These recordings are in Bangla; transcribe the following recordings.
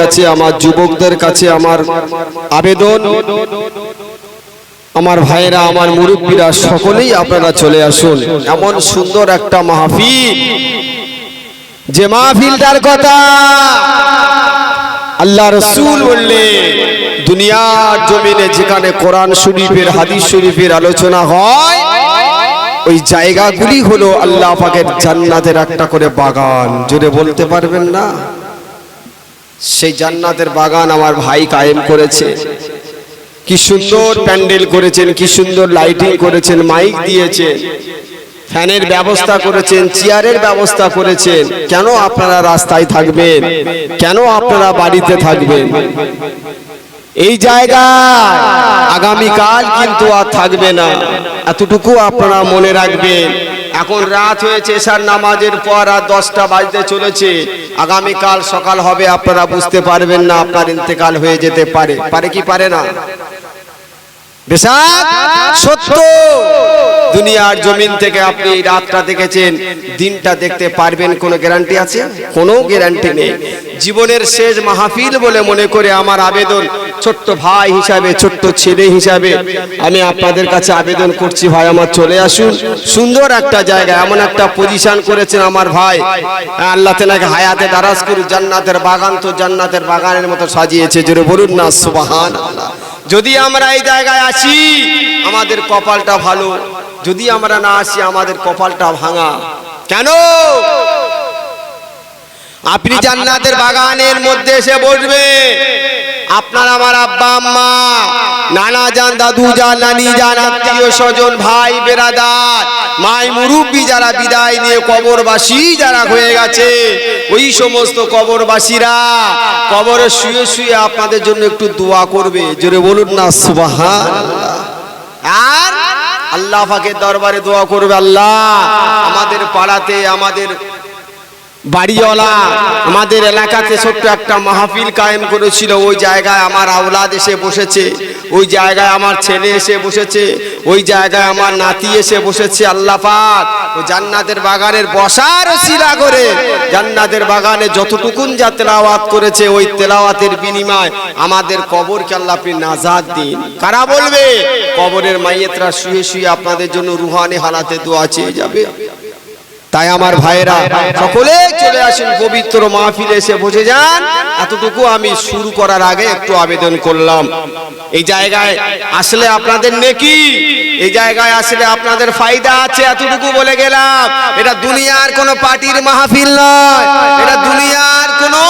কাছে, আমার যুবকদের কাছে আমার আবেদন। আমার ভাইয়েরা, আমার মুরব্বীরা, সকলেই আপনারা চলে আসুন। এমন সুন্দর একটা মাহফিল। যে মাহফিলটার কথা আল্লাহ রসুল বললে দুনিয়ার জমিনে যেখানে কোরআন শরীফের, হাদিস শরীফের আলোচনা হয়, ওই জায়গাগুলি হলো আল্লাহ পাকের জান্নাতের একটা করে বাগান। জোরে বলতে পারবেন না? সেই জান্নাতের বাগান আমার ভাই কায়েম করেছে। কি সুন্দর প্যান্ডেল করেছেন, কি সুন্দর লাইটিং করেছেন, মাইক দিয়েছেন ফ্যানের ব্যবস্থা করেছেন, চেয়ারের ব্যবস্থা করেছেন। কেন আপনারা রাস্তায় থাকবেন? কেন আপনারা বাড়িতে থাকবেন? এই জায়গায় আগামীকাল কিন্তু আর থাকবে না। এতটুকু আপনারা মনে রাখবেন। এখন রাত হয়েছে এসার নামাজের পর আর দশটা বাজতে চলেছে। আগামীকাল সকাল হবে, আপনারা বুঝতে পারবেন না, আপনার ইন্তেকাল হয়ে যেতে পারে। পারে কি পারে না? বেশাক সত্য। দুনিয়ার জমিন থেকে আপনি রাতটা দেখেছেন দিনটা দেখতে পারবেন কোনো গ্যারান্টি আছে? কোনো গ্যারান্টি নেই। জীবনের শেষ মাহফিল বলে মনে করে আমার আবেদন ছোট্ট ভাই হিসাবে ছোট্ট ছেলে হিসাবে আমি আপনাদের কাছে আবেদন করছি ভাই আমার চলে আসুন। সুন্দর একটা জায়গা এমন একটা পজিশন করেছেন আমার ভাই। আল্লাহ তেনাকে হায়াতে দারাজ করুন জান্নাতের বাগান তো জান্নাতের বাগানের মতো সাজিয়েছে জোরে বলুন না সুবাহান যদি আমরা এই জায়গায় আসি আমাদের কপালটা ভালো। যদি আমরা না আসি আমাদের কপালটা ভাঙা। কেন? আপনি জান্নাতের বাগানের মধ্যে এসে বসবে আপনার আমার আব্বা, আম্মা, নানা যান, দাদু যান, নানি যান, আত্মীয় স্বজন, ভাই, বেরাদার, মাই মুরব্বী যারা বিদায় নিয়ে কবরবাসী যারা হয়ে গেছে, ওই সমস্ত কবরবাসীরা কবরে শুয়ে শুয়ে আপনাদের জন্য একটু দোয়া করবে। জোরে বলুন না সুবাহা আর আল্লাহ পাকের দরবারে দোয়া করবে আল্লাহ। আমাদের পাড়াতে, আমাদের বাড়িওয়ালা আমাদের এলাকাতে ছোট্ট একটা মাহফিল কায়েম করেছিল। ওই জায়গায় আমার আওলাদ এসে বসেছে। ওই জায়গায় আমার ছেলে এসে বসেছে। ওই জায়গায় আমার নাতি এসে বসেছে আল্লাহ পাক। ও জান্নাতের বাগানের বসার শিলা করে জান্নাতের বাগানে যতটুকুন যা তেলাওয়াত করেছে, ওই তেলাওয়াতের বিনিময় আমাদের কবরকে আল্লাহ নাজাদ দিন। কারা বলবে? কবরের মাইয়েতরা শুয়ে শুয়ে আপনাদের জন্য রুহানি হালাতে দোয়া চেয়ে যাবে। তাই আমার ভাইয়েরা সকলে চলে আসেন পবিত্র মাহফিলে এসে বসে যান। এতটুকু আমি শুরু করার আগে একটু আবেদন করলাম। এই জায়গায় আসলে আপনাদের নেকি? এই জায়গায় আসলে আপনাদের ফায়দা আছে এতটুকু বলে গেলাম। এটা দুনিয়ার কোনো পার্টির মাহফিল নয়। এটা দুনিয়ার কোনো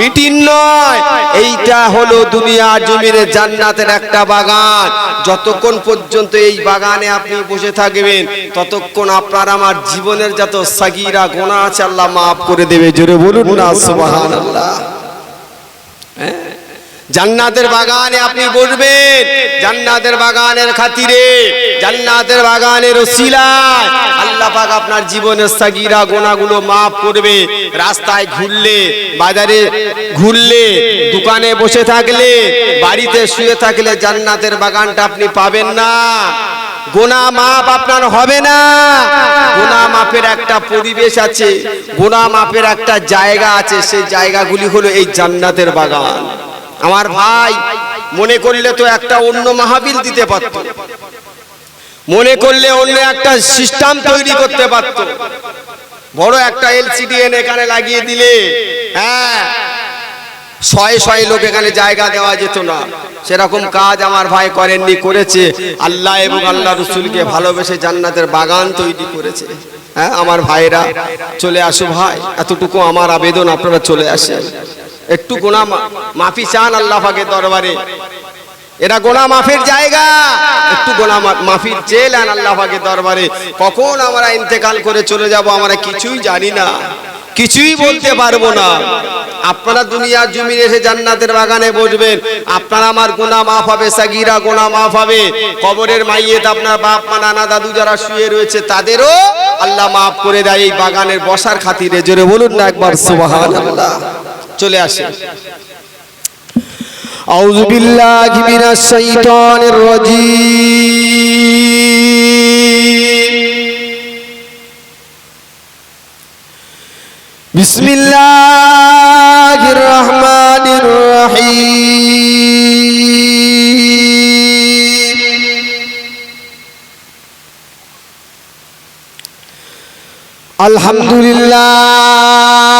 মিটিং নয়। এইটা হলো দুনিয়া জমিরে জান্নাতের একটা বাগান। যতক্ষণ পর্যন্ত এই বাগানে আপনি বসে থাকবেন, ততক্ষণ আপনার আমার জীবনের যত সাগিরা গোনা আছে, আল্লাহ মাফ করে দেবে। জোরে বলুন না, সুবহানাল্লাহ। হ্যাঁ? জান্নাতের বাগানে আপনি বসবেন। জান্নাতের বাগানের খাতিরে, জান্নাতের বাগানের ওসিলায় আল্লাহ পাক আপনার জীবনের সাগিরা গোনাগুলো মাফ করবে। রাস্তায় ঘুরলে, বাজারে ঘুরলে, দোকানে বসে থাকলে, বাড়িতে শুয়ে থাকলে জান্নাতের বাগানটা আপনি পাবেন না। গোনা মাপ আপনার হবে না। গোনা মাপের একটা পরিবেশ আছে, গোনা মাপের একটা জায়গা আছে, সেই জায়গাগুলি হলো এই জান্নাতের বাগান। আমার ভাই মনে করলে তো একটা অন্য মাহাবিল দিতে পারত। মনে করলে অন্য একটা সিস্টেম তৈরি করতে পারত। বড় একটা এলসিডি এনে এখানে লাগিয়ে দিলে হ্যাঁ শয়ে শয়ে লোক এখানে জায়গা দেওয়া যেত না। সেরকম কাজ আমার ভাই করেননি, করেছে। আল্লাহ এবং আল্লাহ রসুলকে ভালোবেসে জান্নাতের বাগান তৈরি করেছে। হ্যাঁ আমার ভাইরা, চলে আসো ভাই, এতটুকু আমার আবেদন, আপনারা চলে আসেন। একটু গোনা মাফি চান আল্লাহ দরবারে। এরা গোনা মাফের জায়গা। একটু গোনা মাফির চেলেন আল্লাহ পাকের দরবারে। কখন আমরা ইন্তেকাল করে চলে যাব আমরা কিছুই জানি না। কিছুই বলতে পারব না। আপনারা দুনিয়ার জমি এসে জান্নাতের বাগানে বসবেন। আপনারা আমার গোনা মাফ হবে, সাগিরা গোনা মাফ হবে। কবরের মাইয়েত আপনার বাপ, মা, নানা, দাদু যারা শুয়ে রয়েছে, তাদেরও আল্লাহ মাফ করে দেয় এই বাগানের বসার খাতিরে। জোরে বলুন না একবার, সুবহানাল্লাহ। চলে আসে أعوذ بالله من الشيطان الرجيم بسم الله الرحمن الرحيم الحمد لله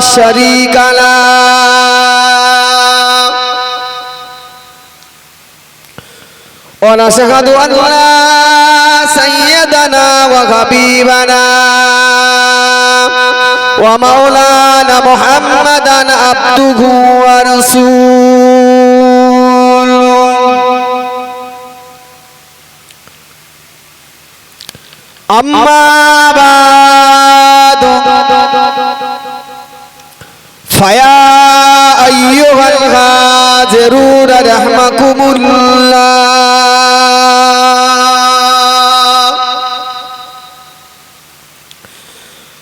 شريك له ونشهد أن سيدنا وحبيبنا ومولانا محمدا عبده ورسوله أما بعد فيا أيها الهاجرون رحمكم الله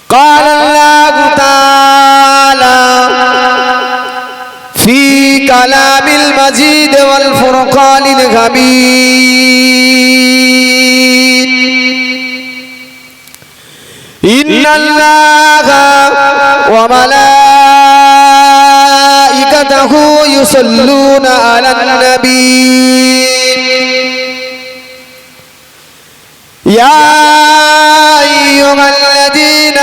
قال الله تعالى في كلام المجيد والفرقان الحميد إن الله وملائكته يصلون على النبي يا أيها الذين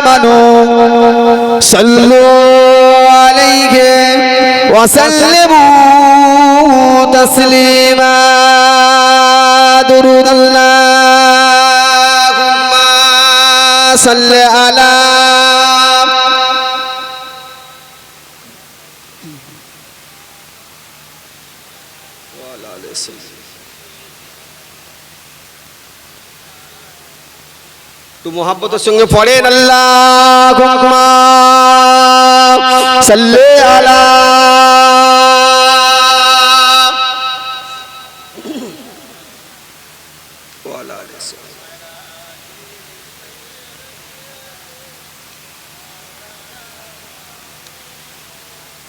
آمنوا صلوا عليه وسلموا تسليما درود اللهم صل على একটু মোহাব্বতের সঙ্গে পড়েন আল্লাহ সাল্লে আলা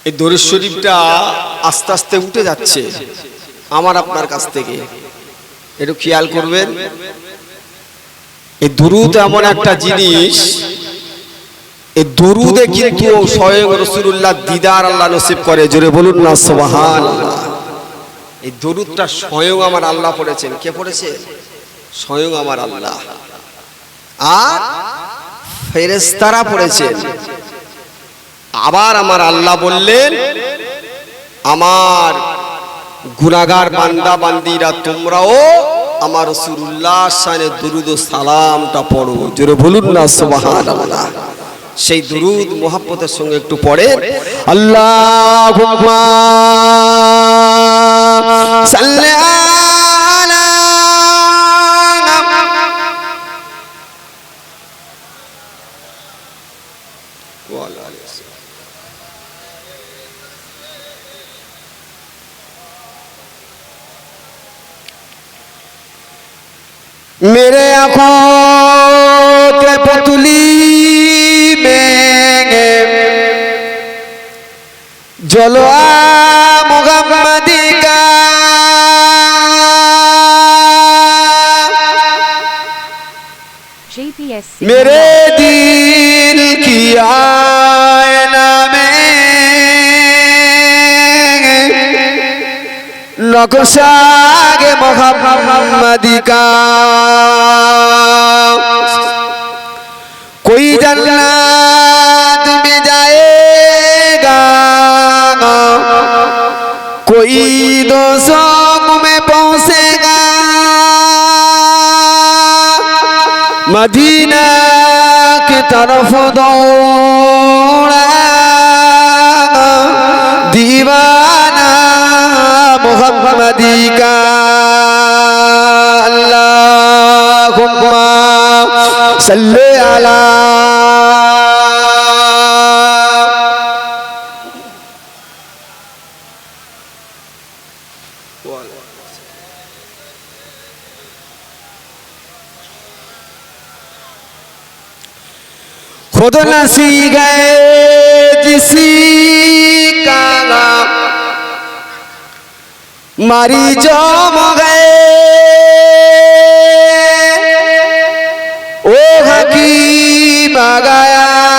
এই দরুদ শরীফটা আস্তে আস্তে উঠে যাচ্ছে। আমার আপনার কাছ থেকে। একটু খেয়াল করবেন। এই দুরুদ এমন একটা জিনিস, এই দুরুদে কিন্তু স্বয়ং রসুল্লাহ দিদার আল্লাহ নসিব করে। জোরে বলুন না সোবাহান এই দরুদটা স্বয়ং আমার আল্লাহ পড়েছেন। কে পড়েছে? স্বয়ং আমার আল্লাহ। আর ফেরেস্তারা পড়েছেন। আবার আমার আল্লাহ বললেন, আমার গুনাগার বান্দা বান্দিরা, তোমরাও আমার রসুল্লাহ দুরুদ ও সালামটা পড়ো। জোরে বলুন না সুবহান আল্লাহ সেই দুরুদ, মোহাব্বতের সঙ্গে একটু পড়ে আল্লাহ সাল্লি मेरे आंखों के पुतली में जलवा मुगम्मदी का JPSC मेरे दिल নকশাগে মোহাম্মদিকা কই জান্নাত মে जाएगा कोई दोषों में पहुंचेगा मदीना की तरफ दौड़ा दीवार محمدك اللهم صل على خود نسی گئے کسی کا نام મારી જોમ ગયે. ઓ હકી ગયા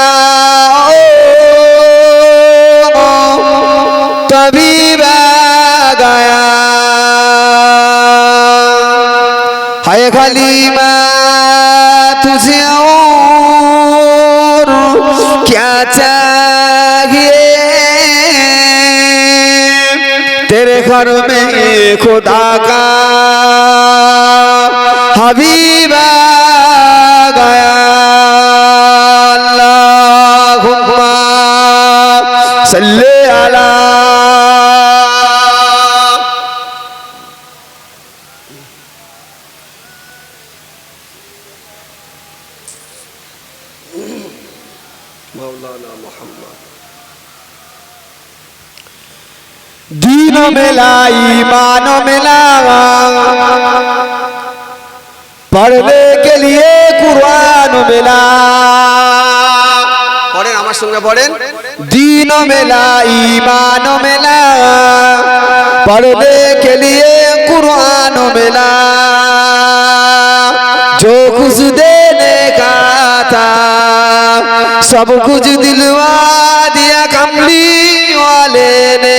दीन मिला ईमान मिला पढ़ने के लिए कुरान मिला পড়েন আমার সঙ্গে পড়েন दीन मिला ईमान मिला पढ़ने के लिए कुरान मिला जो कुछ देने का था सब कुछ दिलवा दिया कमली वाले ने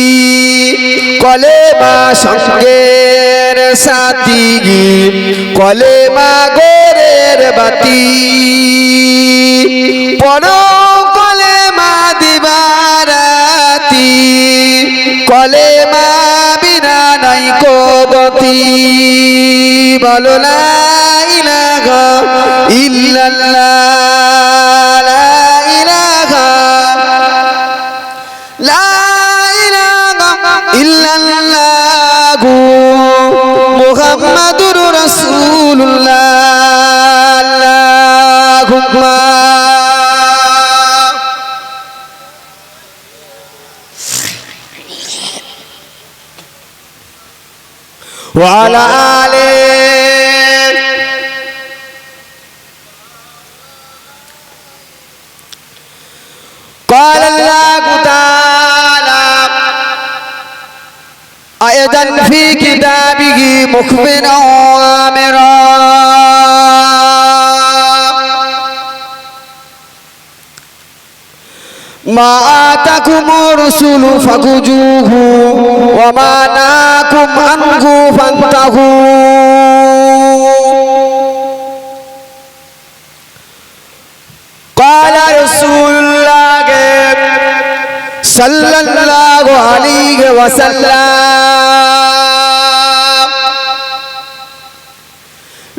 কলেমা সঙ্গের সাথী, কলেমা গোরের বাতি। পড়ো কলেমা দিবারাতি, কলেমা বিনা নাই কোগতি বলো লা ইলাহা ইল্লাল্লাহ। মোহাম্মদুর রসুল্লাহ ওয়ালা مخبرا وآمرا ما آتاكم الرسول فخذوه وما نهاكم عنه فانتهوا قال رسول الله صلى الله عليه وسلم